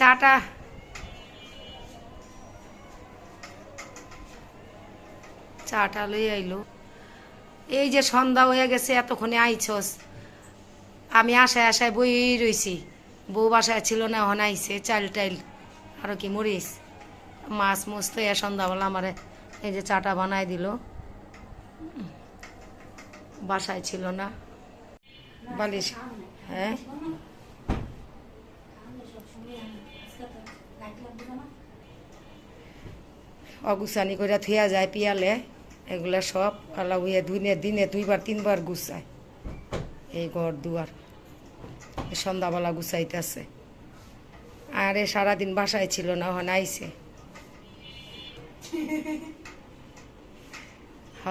চাটা। চাটা লই আইলো। এই যে সন্ধ্যা হয়ে গেছে, এতক্ষণে আইছস। আমি আশায় আশায় বই রইছি। বউ বাসায় ছিল না, এখন আইছে, চাইল টাইল। আরও কি মরিস? মাছ মস্ত এ সন্ধ্যাবেলা আমার এই যে চাটা বানাই দিল। বাসায় ছিল না। বালিশ হ্যাঁ? অগুছানি করে থুয়া যায় পিয়ালে, এগুলা সব আলা হইয়া দিনে দিনে দুইবার, তিনবার গুছায়। এই ঘর দুয়ার। সন্ধ্যাবেলা গুছাইতেছে। আর এ সারাদিন বাসায় ছিল না ওখান আইসে হ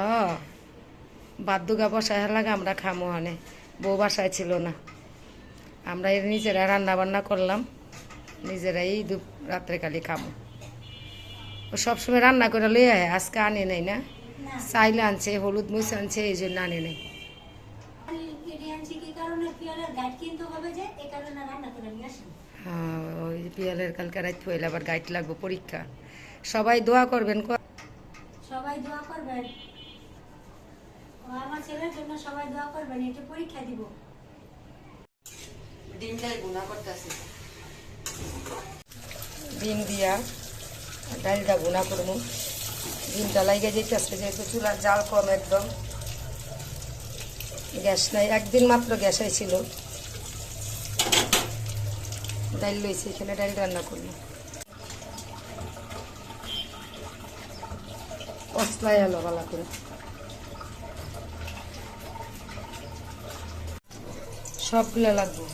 বাদ্যুগা বসায় লাগে আমরা খামো ওখানে বউ বাসায় ছিল না। আমরা এর নিজেরা রান্না বান্না করলাম, নিজেরাই দু রাত্রে কালি খামো। ও সবসময় রান্না করে লই আয় আজকে আনে নাই না? চাইলে আনছে হলুদ মরিচ আনছে এই জন্য আনে নাই। আনছি পিয়ালের গাইড কিনতে হবে যে এই কারণে রান্না করে নিয়ে আসেন। হ্যাঁ ওই পিয়ালের কালকে রাত হইলে আবার গাইড লাগবে পরীক্ষা। সবাই দোয়া করবেন সবাই দোয়া করবেন। আমার ছেলের জন্য সবাই দোয়া করবেন এটা পরীক্ষা দিব। ডিমটাই গুণা করতেছে। ডিম দিয়া। ডালটা গুণা করব। ডিমটা লাইগে যেতেছে যেহেতু চুলার জাল কম একদম। গ্যাস নাই, একদিন মাত্র গ্যাস ছিল ডাল লইছি, এখানে ডাল রান্না করব। কসলাই এলো ভালো করে। সবগুলো লাগবে।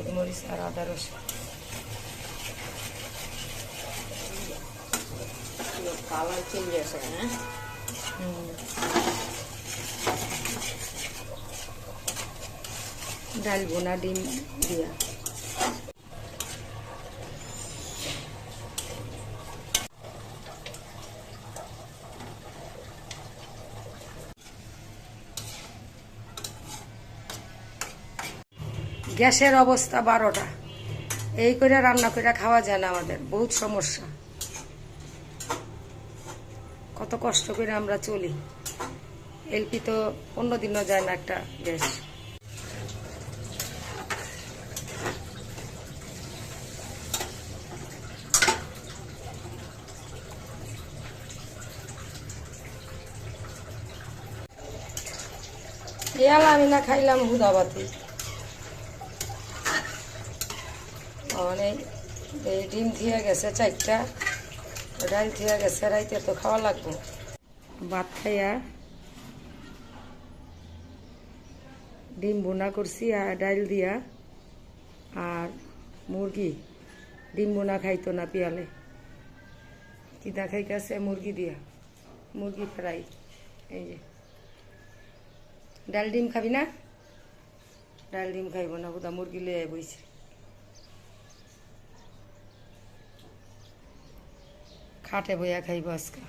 হলুদ মরিচ আর আদা রসুন কালার চেঞ্জ আছে হ্যাঁ হুম। ডাল বোনা ডিম দিয়া গ্যাসের অবস্থা বারোটা। এই করে রান্না করে খাওয়া যায় না আমাদের, বহুত সমস্যা। কত কষ্ট করে আমরা চলি। এলপি তো অন্য দিনও যায় না একটা গ্যাস। আমি না খাইলাম হুদাবাতি। অনেক এই ডিম থিয়ে গেছে চারটা। ডাল থিয়ে গেছে, রাইতে তো খাওয়া লাগবে। ভাত খাইয়া ডিম বোনা করছি আর ডাল দিয়া। আর মুরগি, ডিম বোনা খাইতো না পিয়ালে। কিদা খাইতেছে মুরগি দিয়া। মুরগি ফ্রাই। এই যে। ডাল ডিম খাবি না? ডাল ডিম খাইব না বোধা মুরগি লয়ে বইছে। খাটে বইয়া খাইব আজকে।